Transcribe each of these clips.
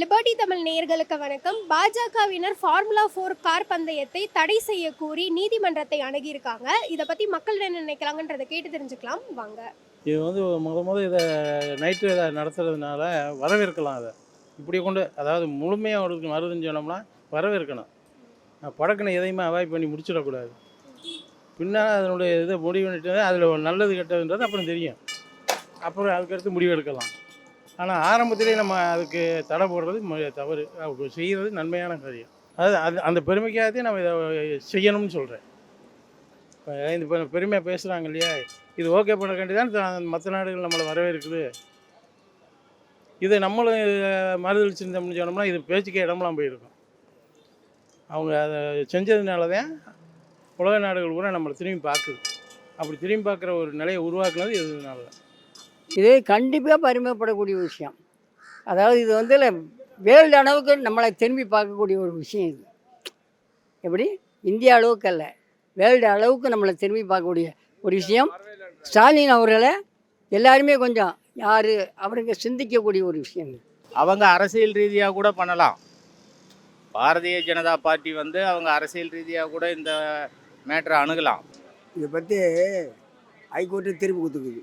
Liberty Tamil நேயர்களுக்கு வணக்கம். பாஜகவினர் ஃபார்முலா ஃபோர் கார் பந்தயத்தை தடை செய்ய கூறி நீதிமன்றத்தை அணுகியிருக்காங்க. இதை பற்றி மக்கள் என்ன நினைக்கிறாங்கன்றதை கேட்டு தெரிஞ்சுக்கலாம். வாங்க. இது வந்து முத முத இதை நைட்டு இதை நடத்துறதுனால வரவேற்கலாம் அதை. இப்படி கொண்டு அதாவது முழுமையாக அவருக்கு வருதுன்னு சொன்னோம்னா வரவேற்கணும். அஹ் படக்குன்னு எதையுமே அவாய்ட் பண்ணி முடிச்சிடக்கூடாது. பின்னால் அதனுடைய இதை முடிவு பண்ணிட்டு அதில் நல்லது கெட்டதுன்றது அப்புறம் தெரியும். அப்புறம் அதுக்கடுத்து முடிவு எடுக்கலாம் ஆனால் ஆரம்பத்திலே நம்ம அதுக்கு தடை போடுறது தவறு. அவங்க செய்கிறது நன்மையான காரியம். அது அது அந்த பெருமைக்காகத்தையும் நம்ம இதை செய்யணும்னு சொல்கிறேன் இப்போ இந்த பெ- பெருமையாக பேசுகிறாங்க இல்லையா? இது ஓகே பண்ண தான் மற்ற நாடுகள் நம்மளை வரவேற்குது. இதை நம்மளும் மறுதளிச்சிருந்தோம்னு சொன்னோம்னா இது பேச்சுக்கே இடம்லாம் போயிருக்கும். அவங்க அதை செஞ்சதுனால தான் உலக நாடுகள் கூட நம்மளை திரும்பி பார்க்குது. அப்படி திரும்பி பார்க்குற ஒரு நிலையை உருவாக்குனது இதனால தான் இது கண்டிப்பாக பெருமைப்படக்கூடிய விஷயம். அதாவது இது வந்து வேர்ல்டு அளவுக்கு நம்மளை திரும்பி பார்க்கக்கூடிய ஒரு விஷயம் இது. எப்படி? இந்தியா அளவுக்கு அல்ல. வேர்ல்டு அளவுக்கு நம்மளை திரும்பி பார்க்கக்கூடிய ஒரு விஷயம். ஸ்டாலின் அவர்களை எல்லாருமே கொஞ்சம் யார் அவருங்க சிந்திக்கக்கூடிய ஒரு விஷயம் அவங்க அரசியல் ரீதியாக கூட பண்ணலாம். பாரதிய ஜனதா பார்ட்டி வந்து அவங்க அரசியல் ரீதியாக கூட இந்த மேட்டரை அணுகலாம். இதை பற்றி ஹைகோர்ட்டு தீர்ப்பு கொடுத்துக்குது.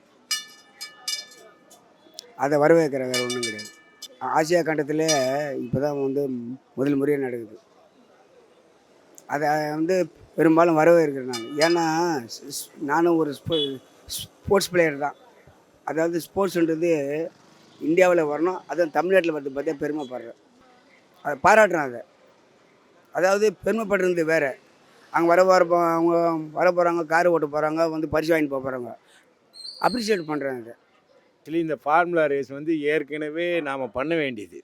அதை வரவேற்கிற வேறு ஒன்றும் கிடையாது. ஆசியா கண்டத்தில் இப்போ தான் வந்து முதல் முறையாக நடக்குது. அதை வந்து பெரும்பாலும் வரவேற்கிறேன் நான். ஏன்னா நானும் ஒரு ஸ்போ ஸ்போர்ட்ஸ் பிளேயர் தான். அதாவது ஸ்போர்ட்ஸுன்றது இந்தியாவில் வரணும் அதுவும் தமிழ்நாட்டில் வந்து பார்த்தா பெருமைப்படுறேன். அதை பாராட்டுறேன் அதை. அதாவது பெருமைப்படுறது வேறு. அங்கே வர வர அவங்க வர போகிறாங்க கார் ஓட்ட போகிறாங்க வந்து பரிசு வாங்கிட்டு போக போகிறாங்க அப்ரிஷியேட் பண்ணுறேன் அதை. ஆக்சுவலி இந்த ஃபார்முலா ரேஸ் வந்து ஏற்கனவே நாம் பண்ண வேண்டியது.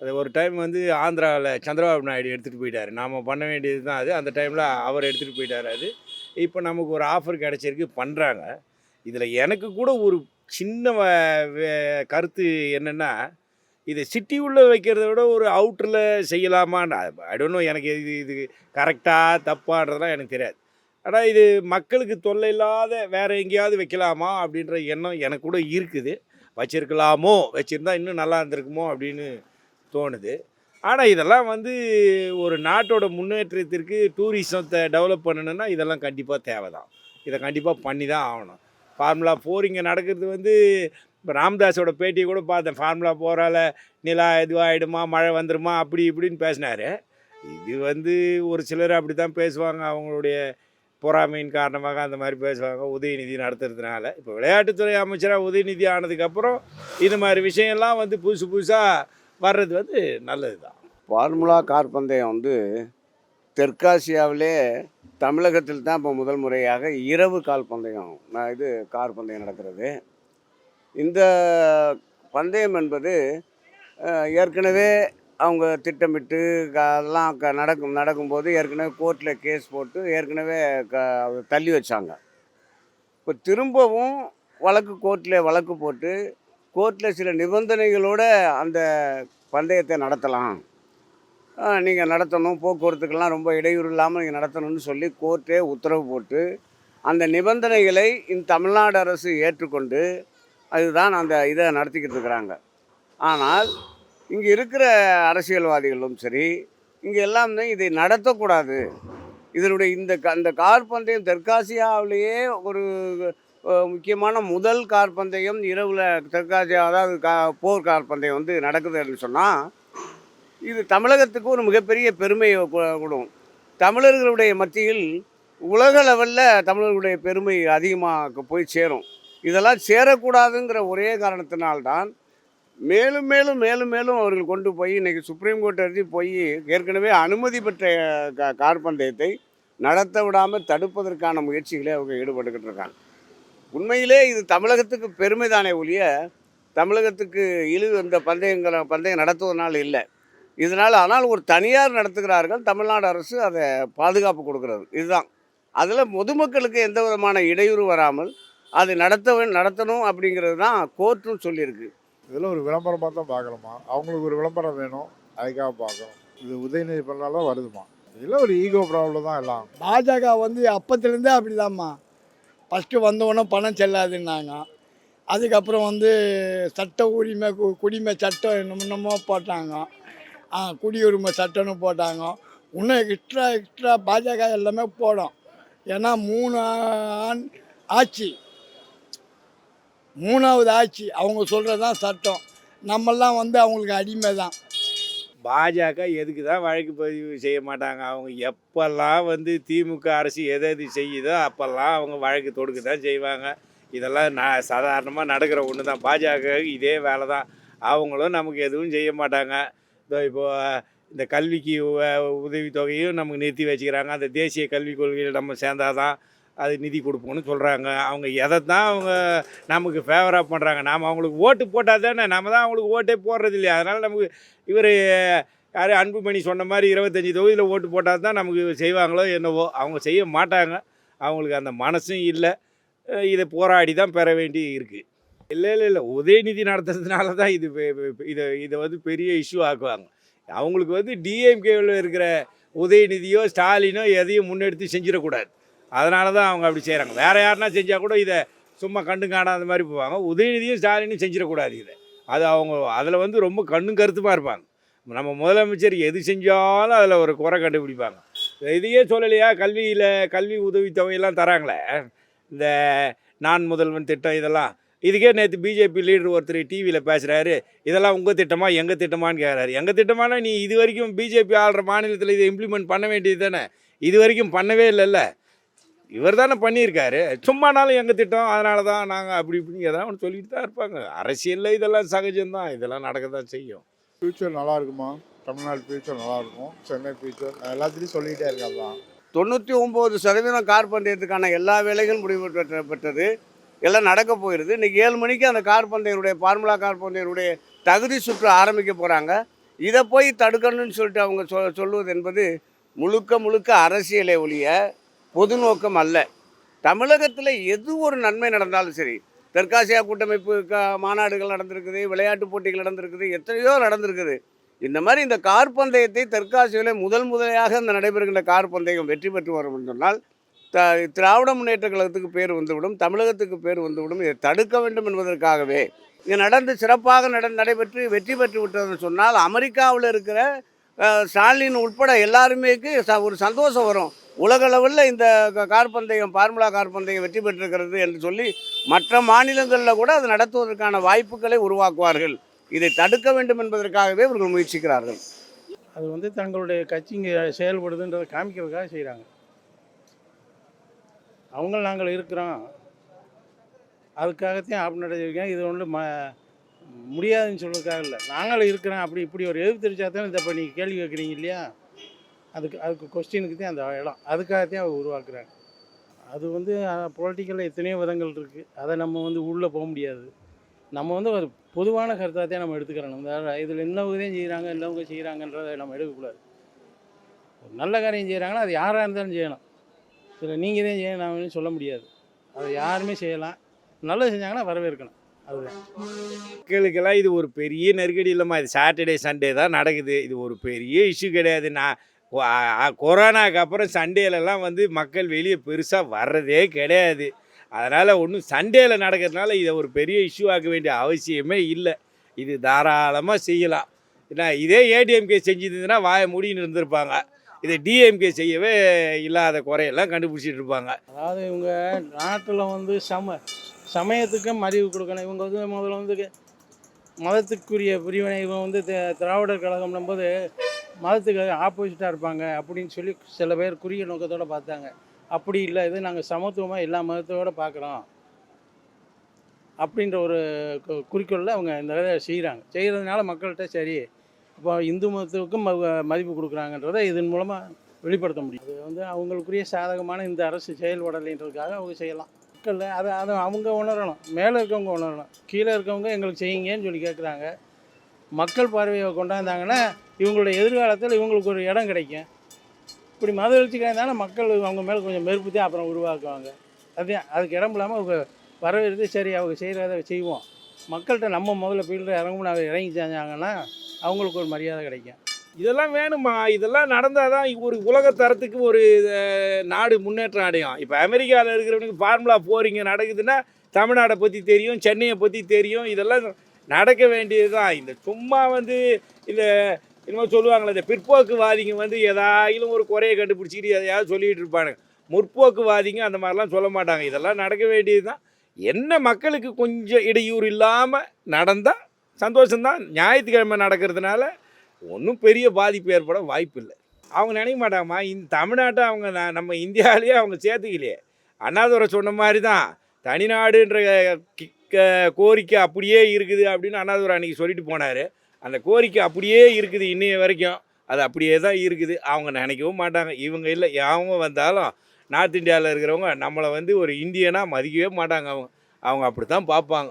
அது ஒரு டைம் வந்து ஆந்திராவில் சந்திரபாபு நாயுடு எடுத்துகிட்டு போயிட்டார். நாம் பண்ண வேண்டியது தான் அது. அந்த டைமில் அவர் எடுத்துகிட்டு போயிட்டார் அது. இப்போ நமக்கு ஒரு ஆஃபர் கிடச்சிருக்கு பண்ணுறாங்க இதில் எனக்கு கூட ஒரு சின்ன வே- கருத்து என்னென்னா இதை சிட்டி உள்ளே வைக்கிறத விட ஒரு அவுட்டரில் செய்யலாமான்னு ஐடோன்னோ எனக்கு இது இது கரெக்டாக தப்பான்றதெல்லாம் எனக்கு தெரியாது. ஆனால் இது மக்களுக்கு தொல்லை இல்லாத வேறு எங்கேயாவது வைக்கலாமா அப்படின்ற எண்ணம் எனக்கு கூட இருக்குது. வச்சிருக்கலாமோ வச்சுருந்தா இன்னும் நல்லா இருந்திருக்குமோ அப்படின்னு தோணுது. ஆனால் இதெல்லாம் வந்து ஒரு நாட்டோட முன்னேற்றத்திற்கு டூரிசத்தை டெவலப் பண்ணணுன்னா இதெல்லாம் கண்டிப்பாக தேவை தான் இதை கண்டிப்பாக பண்ணி தான் ஆகணும். ஃபார்முலா ஃபோர் இங்கே நடக்கிறது வந்து இப்போ ராம்தாஸோட பேட்டியை கூட பார்த்தேன். ஃபார்முலா போகிறால நிலா இதுவாகிடுமா மழை வந்துடுமா அப்படி இப்படின்னு பேசினாரு. இது வந்து ஒரு சிலர் அப்படி தான் பேசுவாங்க அவங்களுடைய பொறாமையின் காரணமாக அந்த மாதிரி பேசுவாங்க. உதயநிதி நடத்துறதுனால. இப்போ விளையாட்டுத்துறை அமைச்சராக உதயநிதி ஆனதுக்கப்புறம் இது மாதிரி விஷயம்லாம் வந்து புதுசு புதுசாக வர்றது வந்து நல்லது தான் ஃபார்முலா கார் பந்தயம் வந்து தெற்காசியாவிலே தமிழகத்தில் தான் இப்போ முதல் முறையாக இரவு கால் பந்தயம் நான் இது கார் பந்தயம் நடக்கிறது. இந்த பந்தயம் என்பது ஏற்கனவே அவங்க திட்டமிட்டு க- அதெல்லாம் க நடக்கும் நடக்கும்போது ஏற்கனவே கோர்ட்டில் கேஸ் போட்டு ஏற்கனவே க தள்ளி வச்சாங்க. இப்போ திரும்பவும் வழக்கு கோர்ட்டில் வழக்கு போட்டு கோர்ட்டில் சில நிபந்தனைகளோட அந்த பந்தயத்தை நடத்தலாம். நீங்கள் நடத்தணும் போக்குவரத்துக்கெல்லாம் ரொம்ப இடையூறு இல்லாமல் நீங்கள் நடத்தணும்னு சொல்லி கோர்ட்டே உத்தரவு போட்டு அந்த நிபந்தனைகளை இந்த தமிழ்நாடு அரசு ஏற்றுக்கொண்டு அதுதான் அந்த இதை நடத்திக்கிட்டு இருக்கிறாங்க. ஆனால் இங்கே இருக்கிற அரசியல்வாதிகளும் சரி இங்கே எல்லாமே இதை நடத்தக்கூடாது. இதனுடைய இந்த க கார்பந்தயம் கார் பந்தயம் தெற்காசியாவிலேயே ஒரு முக்கியமான முதல் கார் பந்தயம் இரவில் தெற்காசியா அதாவது கா போர் கார் பந்தயம் வந்து நடக்குதுன்னு சொன்னால் இது தமிழகத்துக்கு ஒரு மிகப்பெரிய பெருமையை கூடும். கொடுக்கும் தமிழர்களுடைய மத்தியில் உலக லெவலில் தமிழர்களுடைய பெருமை அதிகமாக போய் சேரும். இதெல்லாம் சேரக்கூடாதுங்கிற ஒரே காரணத்தினால்தான் மேலும் மேலும் மேலும் மேலும் அவர்கள் கொண்டு போய் இன்றைக்கி சுப்ரீம் கோர்ட் வரைக்கும் போய் ஏற்கனவே அனுமதி பெற்ற கா- கார் பந்தயத்தை நடத்த விடாமல் தடுப்பதற்கான முயற்சிகளை அவங்க ஈடுபட்டுக்கிட்டு இருக்காங்க. உண்மையிலே இது தமிழகத்துக்கு பெருமை தானே ஒழிய தமிழகத்துக்கு இழிவு இந்த பந்தயங்களை பந்தயம் நடத்துவதனால் இல்லை. இதனால் ஆனால் ஒரு தனியார் நடத்துகிறார்கள் தமிழ்நாடு அரசு அதை பாதுகாப்பு கொடுக்கிறது. இதுதான். அதில் பொதுமக்களுக்கு எந்த விதமான இடையூறு வராமல் அதை நடத்த நடத்தணும் அப்படிங்கிறது தான் கோர்ட்டும் சொல்லியிருக்கு. இதில் ஒரு விளம்பரமாக தான் பார்க்கணுமா? அவங்களுக்கு ஒரு விளம்பரம் வேணும் அதுக்காக பார்க்கணும். இது உதயநிதி பண்ணாலும் வருதுமா? இதில் ஒரு ஈகோ ப்ராப்ளம் தான் எல்லாம். பாஜக வந்து அப்பத்துலேருந்தே அப்படிதாம்மா. ஃபஸ்ட்டு வந்தவொடனே பணம் செல்லாதுன்னாங்க. அதுக்கப்புறம் வந்து சட்ட உரிமை கு- குடிமை சட்டம் என்னமோ போட்டாங்க. குடியுரிமை சட்டம்னு போட்டாங்க. இன்னும் எக்ஸ்ட்ரா எக்ஸ்ட்ரா பாஜக எல்லாமே போடும். ஏன்னா மூணு ஆண் ஆட்சி. மூணாவது ஆட்சி அவங்க சொல்கிறது தான் சட்டம். நம்மெல்லாம் வந்து அவங்களுக்கு அடிமை தான் பாஜக எதுக்கு தான் வழக்கு பதிவு செய்ய மாட்டாங்க? அவங்க எப்பெல்லாம் வந்து திமுக அரசு எதை எது செய்யுதோ அப்போல்லாம் அவங்க வழக்கு தொடுக்க தான் செய்வாங்க. இதெல்லாம் நான் சாதாரணமாக நடக்கிற ஒன்று தான் பாஜக இதே வேலை தான் அவங்களும் நமக்கு எதுவும் செய்ய மாட்டாங்க. இதோ இப்போது இந்த கல்விக்கு உதவித்தொகையும் நமக்கு நிறுத்தி வச்சுக்கிறாங்க. அந்த தேசிய கல்விக் கொள்கையில் நம்ம சேர்ந்தாதான் அது நிதி கொடுப்போம்னு சொல்கிறாங்க அவங்க எதை தான் அவங்க நமக்கு ஃபேவராக பண்ணுறாங்க நாம் அவங்களுக்கு ஓட்டு போட்டால் தானே? நம்ம தான் அவங்களுக்கு ஓட்டே போடுறது இல்லையா? அதனால் நமக்கு இவர் யார் அன்புமணி சொன்ன மாதிரி இருபத்தஞ்சி தொகுதியில் ஓட்டு போட்டால் தான் நமக்கு செய்வாங்களோ என்னவோ அவங்க செய்ய மாட்டாங்க. அவங்களுக்கு அந்த மனசும் இல்லை. இதை போராடி தான் பெற வேண்டி இருக்குது இல்லை இல்லை இல்லை. உதயநிதி நடத்துறதுனால தான் இது இதை இதை வந்து பெரிய இஷ்யூ ஆக்குவாங்க. அவங்களுக்கு வந்து டிஎம்கேவில் இருக்கிற உதயநிதியோ ஸ்டாலினோ எதையும் முன்னெடுத்து செஞ்சிடக்கூடாது. அதனால தான் அவங்க அப்படி செய்கிறாங்க வேறு யாருனா செஞ்சால் கூட இதை சும்மா கண்டு காணாத மாதிரி போவாங்க. உதயநிதியும் ஸ்டாலினும் செஞ்சிடக்கூடாது இதை. அது அவங்க அதில் வந்து ரொம்ப கண்ணும் கருத்துமாக இருப்பாங்க. நம்ம முதலமைச்சர் எது செஞ்சாலும் அதில் ஒரு குறை கண்டுபிடிப்பாங்க. இதையே சொல்லலையா? கல்வியில் கல்வி உதவித்தொகையெல்லாம் தராங்களே. இந்த நான் முதல்வன் திட்டம் இதெல்லாம். இதுக்கே நேற்று பிஜேபி லீடர் ஒருத்தர் டிவியில் பேசுகிறாரு இதெல்லாம் உங்கள் திட்டமா எங்கள் திட்டமான்னு கேட்குறாரு எங்கள் திட்டமானா நீ இது வரைக்கும் பிஜேபி ஆள்ற மாநிலத்தில் இதை இம்ப்ளிமெண்ட் பண்ண வேண்டியது தானே? இது வரைக்கும் பண்ணவே இல்லைல்ல. இவர் தானே பண்ணியிருக்காரு. சும்மானாலும் எங்கள் திட்டம் அதனால தான் நாங்கள் அப்படி இப்படின்னு ஏதாவது ஒன்று சொல்லிட்டு தான் இருப்பாங்க. அரசியலில் இதெல்லாம் சகஜம்தான். இதெல்லாம் நடக்க தான் செய்யும். ஃப்யூச்சர் நல்லா இருக்குமா? தமிழ்நாடு ஃப்யூச்சர் நல்லா இருக்கும். சென்னை ஃப்யூச்சர் எல்லாத்துலேயும் சொல்லிகிட்டே இருக்காது தான் தொண்ணூற்றி ஒம்பது சதவீதம் கார் பந்தயத்துக்கான எல்லா வேலைகளும் முடிவு பெற்ற பெற்றது. எல்லாம் நடக்க போயிடுது இன்றைக்கி ஏழு மணிக்கு அந்த கார் பந்தயனுடைய ஃபார்முலா கார் பந்தயனுடைய தகுதி சுற்று ஆரம்பிக்க போகிறாங்க இதை போய் தடுக்கணும்னு சொல்லிட்டு அவங்க சொ சொல்லுவது என்பது முழுக்க முழுக்க அரசியலை ஒழிய பொது நோக்கம் அல்ல. தமிழகத்தில் எது ஒரு நன்மை நடந்தாலும் சரி தெற்காசியா கூட்டமைப்பு க மாநாடுகள் நடந்திருக்குது விளையாட்டு போட்டிகள் நடந்திருக்குது எத்தனையோ நடந்திருக்குது. இந்த மாதிரி இந்த கார் பந்தயத்தை தெற்காசியாவிலே முதல் முதலையாக இந்த நடைபெறுகின்ற கார் பந்தயம் வெற்றி பெற்று வரும் சொன்னால் த திராவிட முன்னேற்ற கழகத்துக்கு பேர் வந்துவிடும் தமிழகத்துக்கு பேர் வந்துவிடும் இதை தடுக்க வேண்டும் என்பதற்காகவே இது நடந்து சிறப்பாக நட நடைபெற்று வெற்றி பெற்று விட்டதுன்னு சொன்னால் அமெரிக்காவில் இருக்கிற ஸ்டாலின் உட்பட எல்லாருமேக்கு ச- ஒரு சந்தோஷம் வரும். உலகளவில் இந்த கார் பந்தயம் ஃபார்முலா கார் பந்தயம் வெற்றி பெற்றிருக்கிறது என்று சொல்லி மற்ற மாநிலங்களில் கூட அது நடத்துவதற்கான வாய்ப்புகளை உருவாக்குவார்கள். இதை தடுக்க வேண்டும் என்பதற்காகவே இவர்கள் முயற்சிக்கிறார்கள். அது வந்து தங்களுடைய கட்சிங்க செயல்படுதுன்றதை காமிக்கிறதுக்காக செய்கிறாங்க அவங்க நாங்கள் இருக்கிறோம். அதுக்காகத்தையும் ஆப் நடத்திருக்கேன் இது ஒன்று ம முடியாதுன்னு சொல்றதுக்காக இல்லை. நாங்களும் இருக்கிறோம். அப்படி இப்படி ஒரு எதிர்ப்பு தெரிவிச்சா தானே இதை இப்போ நீங்கள் கேள்வி கேட்குறீங்க இல்லையா? அதுக்கு அதுக்கு கொஸ்டினுக்கு தான் அந்த இடம். அதுக்காகத்தையும் அவங்க உருவாக்குறாங்க அது வந்து பொலிட்டிக்கலில் எத்தனையோ விதங்கள் இருக்குது அதை நம்ம வந்து உள்ளே போக முடியாது. நம்ம வந்து ஒரு பொதுவான கருத்தாக தான் நம்ம எடுத்துக்கிறோம் இந்த இதில் இன்னவங்க தான் செய்கிறாங்க இன்னவங்க செய்கிறாங்கன்றதை நம்ம எடுக்கக்கூடாது. ஒரு நல்ல காரியம் செய்கிறாங்கன்னா அது யாராக இருந்தாலும் செய்யணும் இதில் நீங்கள் தான் செய்யணும்னு சொல்ல முடியாது. அதை யாருமே செய்யலாம். நல்லது செஞ்சாங்கன்னா வரவேற்கணும். மக்களுக்கெல்லாம் இது ஒரு பெரிய நெருக்கடி இல்லைம்மா. இது சாட்டர்டே சண்டே தான் நடக்குது. இது ஒரு பெரிய இஷ்யூ கிடையாது. நான் கொரோனாக்கு அப்புறம் சண்டேலெல்லாம் வந்து மக்கள் வெளியே பெருசாக வர்றதே கிடையாது. அதனால் ஒன்றும் சண்டேல நடக்கிறதுனால இதை ஒரு பெரிய இஷ்யூ ஆக்க வேண்டிய அவசியமே இல்லை. இது தாராளமாக செய்யலாம். ஏன்னா இதே ஏடிஎம்கே செஞ்சுருந்ததுன்னா வாயை முடின்னு இருந்திருப்பாங்க. இதை டிஎம்கே செய்யவே இல்லாத குறையெல்லாம் கண்டுபிடிச்சிட்டு இருப்பாங்க. அதாவது இவங்க நாட்டில் வந்து சம சமயத்துக்கு மதிவு கொடுக்கணும். இவங்க வந்து முதல்ல வந்து மதத்துக்குரிய பிரிவினை இவங்க வந்து திராவிடர் கழகம் போது மதத்துக்கு ஆப்போசிட்டாக இருப்பாங்க அப்படின்னு சொல்லி சில பேர் குறுகிய நோக்கத்தோடு பார்த்தாங்க. அப்படி இல்லை இது நாங்கள் சமத்துவமாக எல்லா மதத்தோடு பார்க்குறோம். அப்படின்ற ஒரு கு- குறிக்கோளில் அவங்க இந்த வேலையை செய்கிறாங்க செய்கிறதுனால மக்கள்கிட்ட சரி இப்போ இந்து மதத்துக்கும் ம- மதிப்பு கொடுக்குறாங்கன்றதை இதன் மூலமாக வெளிப்படுத்த முடியும். அது வந்து அவங்களுக்குரிய சாதகமான இந்த அரசு செயல்படலைன்றதுக்காக அவங்க செய்யலாம். மக்கள் அதை அதை அவங்க உணரணும். மேலே இருக்கவங்க உணரணும். கீழே இருக்கவங்க எங்களுக்கு செய்யுங்கன்னு சொல்லி கேட்குறாங்க மக்கள் பார்வையை கொண்டாந்தாங்கன்னா இவங்களுடைய எதிர்காலத்தில் இவங்களுக்கு ஒரு இடம் கிடைக்கும். இப்படி மத எழுச்சிக்காக மக்கள் அவங்க மேலே கொஞ்சம் மெருப்பு தான் அப்புறம் உருவாக்குவாங்க. அதுதான் அதுக்கு இடம் இல்லாமல் அவங்க வரவேற்று சரி அவங்க செய்கிறத செய்வோம். மக்கள்கிட்ட நம்ம முதல்ல ஃபீல்டில் இறங்கும் அவங்க இறங்கி செஞ்சாங்கன்னா அவங்களுக்கு ஒரு மரியாதை கிடைக்கும். இதெல்லாம் வேணுமா? இதெல்லாம் நடந்தால் தான் ஒரு உலக தரத்துக்கு ஒரு நாடு முன்னேற்றம் அடையும். இப்போ அமெரிக்காவில் இருக்கிறவனுக்கு ஃபார்முலா போரிங்க நடக்குதுன்னா தமிழ்நாடை பற்றி தெரியும் சென்னையை பற்றி தெரியும். இதெல்லாம் நடக்க வேண்டியது தான் இந்த சும்மா வந்து இந்த இன்னும் சொல்லுவாங்களே இந்த பிற்போக்குவாதிங்க வந்து ஏதாயிலும் ஒரு குறையை கண்டுபிடிச்சிக்கிட்டு எதையாவது சொல்லிகிட்டு இருப்பானுங்க. முற்போக்குவாதிங்க அந்த மாதிரிலாம் சொல்ல மாட்டாங்க. இதெல்லாம் நடக்க வேண்டியது தான் என்ன மக்களுக்கு கொஞ்சம் இடையூறு இல்லாமல் நடந்தால் சந்தோஷம்தான். ஞாயிற்றுக்கிழமை நடக்கிறதுனால ஒன்றும் பெரிய பாதிப்பு ஏற்பட வாய்ப்பு இல்லை அவங்க நினைக்க மாட்டாங்கம்மா இந்த தமிழ்நாட்டை அவங்க நம்ம இந்தியாவிலேயே அவங்க சேர்த்துக்கலையே. அண்ணாதுரை சொன்ன மாதிரி தான் தனிநாடுன்ற கோரிக்கை அப்படியே இருக்குது அப்படின்னு அண்ணாதுரை அன்றைக்கி சொல்லிட்டு போனார். அந்த கோரிக்கை அப்படியே இருக்குது இன்னைய வரைக்கும். அது அப்படியே தான் இருக்குது. அவங்க நினைக்கவும் மாட்டாங்க. இவங்க இல்லை அவங்க வந்தாலும் நார்த் இந்தியாவில் இருக்கிறவங்க நம்மளை வந்து ஒரு இந்தியனாக மதிக்கவே மாட்டாங்க அவங்க. அவங்க அப்படி தான் பார்ப்பாங்க.